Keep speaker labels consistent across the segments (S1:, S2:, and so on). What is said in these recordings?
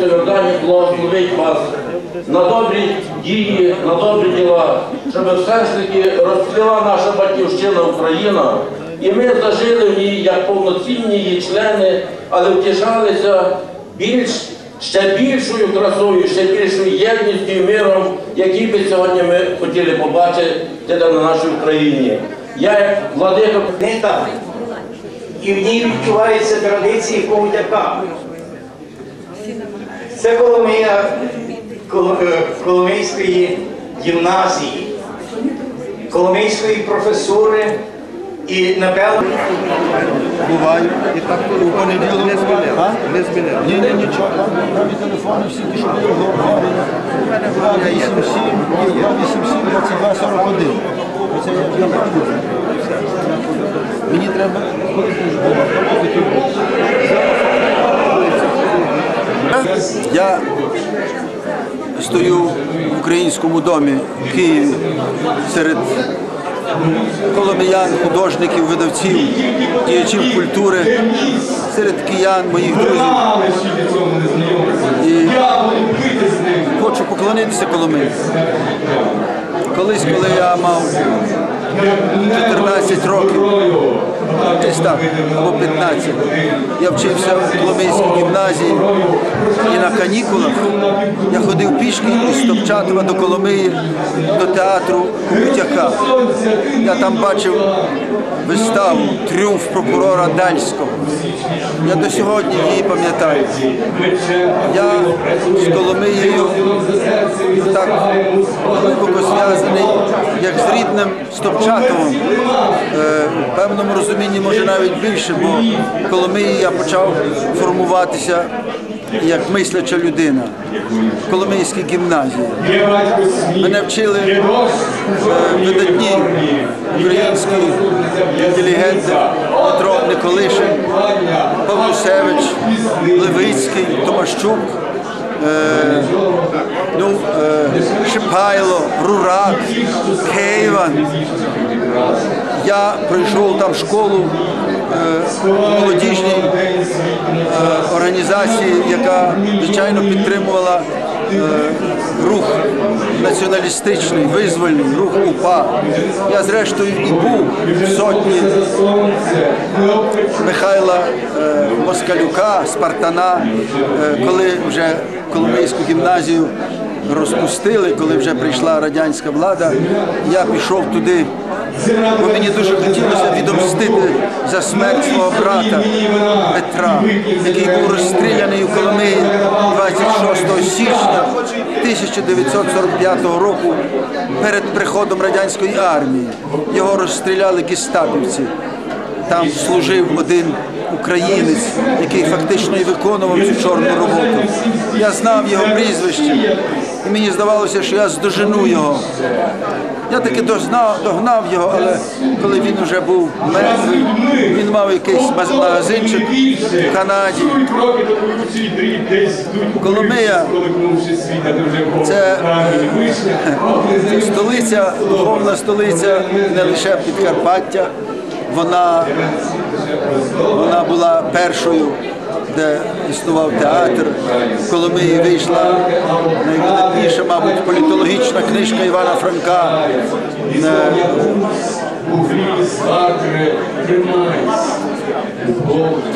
S1: Йордані благословить вас на добрі дії, на добрі діла, щоб все ж таки розцвіла наша батьківщина Україна, і ми зажили в ній як повноцінні її члени, але втішалися більш ще більшою красою, ще більшою єдністю і миром, який би сьогодні ми хотіли побачити на нашій Україні. Я як владика
S2: так. І в ній відчуваються традиції Ковдяка. Це Коломия Коло- е, Коломийської гімназії, Коломийської професури і напевно.
S3: Буваю. І так у понеділок. Не змінили. Не змінили. Ні, ні, нічого. Там нові телефони всі ті, що були говорили. 287 287 22 41. Оце я направду. Мені треба Я стою в українському домі в Києві серед коломиян, художників, видавців, діячів культури, серед киян, моїх друзів. І хочу поклонитися Коломиї. Колись, коли я мав 14 років, десь так, або 15, я вчився в Коломийській гімназії і на канікулах я ходив пішки із Топчатова до Коломиї, до театру Кукутяка. Я там бачив виставу Тріумф прокурора Дальського. Я до сьогодні її пам'ятаю. Я з Коломиєю так глибоко зв'язаний, як з рідним Стопчатовим. Е, В певному розумінні, може навіть більше, бо Коломиї я почав формуватися як мисляча людина в Коломийській гімназії. Мене вчили е, видатні українські інтелігенти Петро Николишин, Павлусевич, Левицький, Томащук, е, ну, е, Шипайло, Рурак, Кейван. Я пройшов там школу е, молодіжній е, організації, яка звичайно підтримувала е, рух націоналістичний, визвольний, рух УПА. Я зрештою і був в сотні Михайла Москалюка, Спартана, коли вже Коломийську гімназію розпустили, коли вже прийшла радянська влада, я пішов туди, бо мені дуже хотілося відомстити за смерть свого брата Петра, який був розстріляний у Коломиї 26 січня 1945 року перед приходом радянської армії. Його розстріляли гестапівці. Там служив один українець, який фактично і виконував цю чорну роботу. Я знав його прізвище, і мені здавалося, що я здожену його. Я таки дознав, догнав його, але коли він вже був мертвий, він мав якийсь магазинчик в Канаді. Коломия це е, столиця, духовна столиця не лише Підкарпаття. Вона, вона була першою, де існував театр. В Коломиї вийшла найвидатніша, мабуть, політологічна книжка Івана Франка. Е,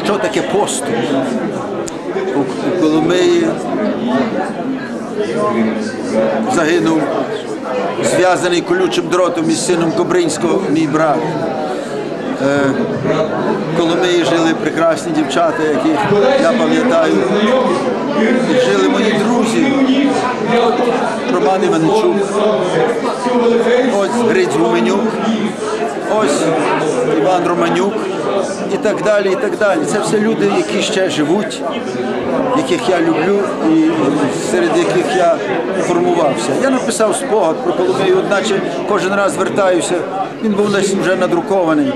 S3: Що таке поступ? У Коломиї загинув зв'язаний колючим дротом із сином Кобринського, мій брат. Е, Коломиї жили прекрасні дівчата, яких я пам'ятаю. Жили мої друзі. Роман Іванчук, ось Гриць Гуменюк, ось Іван Романюк і так далі. і так далі. Це все люди, які ще живуть, яких я люблю і серед яких я формувався. Я написав спогад про Коломию, одначе кожен раз вертаюся, Він був десь вже надрукований.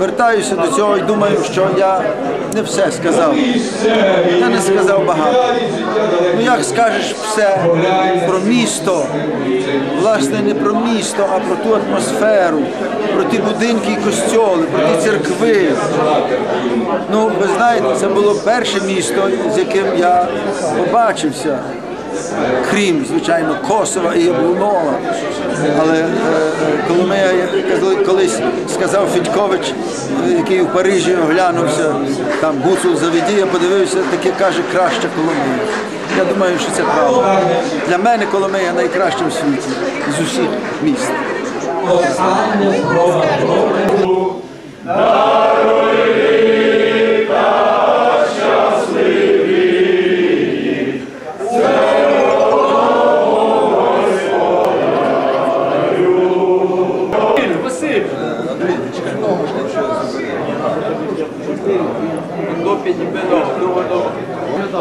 S3: Вертаюся до цього і думаю, що я не все сказав. Я не сказав багато. Ну як скажеш все про місто, власне, не про місто, а про ту атмосферу, про ті будинки і костьоли, про ті церкви. Ну, ви знаєте, це було перше місто, з яким я побачився. Крім, звичайно, Косова і Яблунова. Але е, е, коли- колись сказав Федькович, е, який у Парижі оглянувся, там Гуцул Завідія, подивився, таке каже, краща Коломия. Я думаю, що це правда. Для мене Коломия найкраща в світі з усіх міст.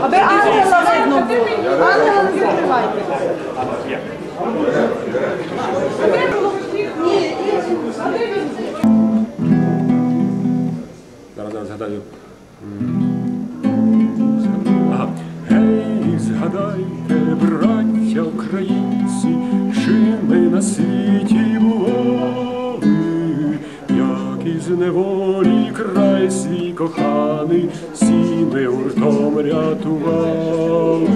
S4: Аби ангела видно було. Ангела не закривайте.
S5: Зараз зараз згадаю. Гей, згадайте, браття українці, чи ми на світі із неволі край свій коханий, всі ми гуртом рятували,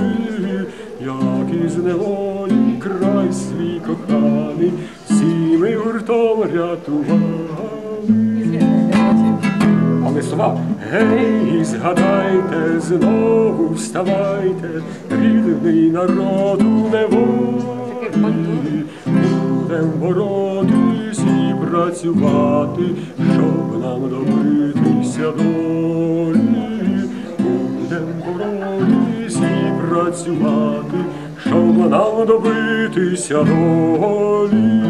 S5: як із неволі край свій коханий, всі ми гуртом рятували. Але сова, гей, згадайте, знову вставайте, рідний народу неволі, будем боротись і працювати, щоб нам добитися долі, будем боротись і працювати, щоб нам добитися долі.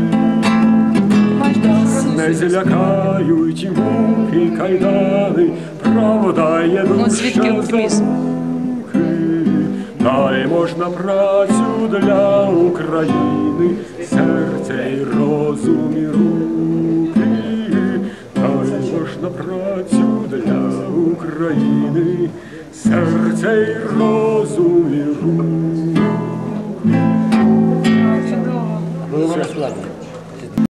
S5: Не злякають муки кайдани, правда є
S6: Ну, звідки
S5: дужча
S6: оптимізм?
S5: за. Дай можна працю для України, серце і розум і руки. Дай можна працю для України, серце і розум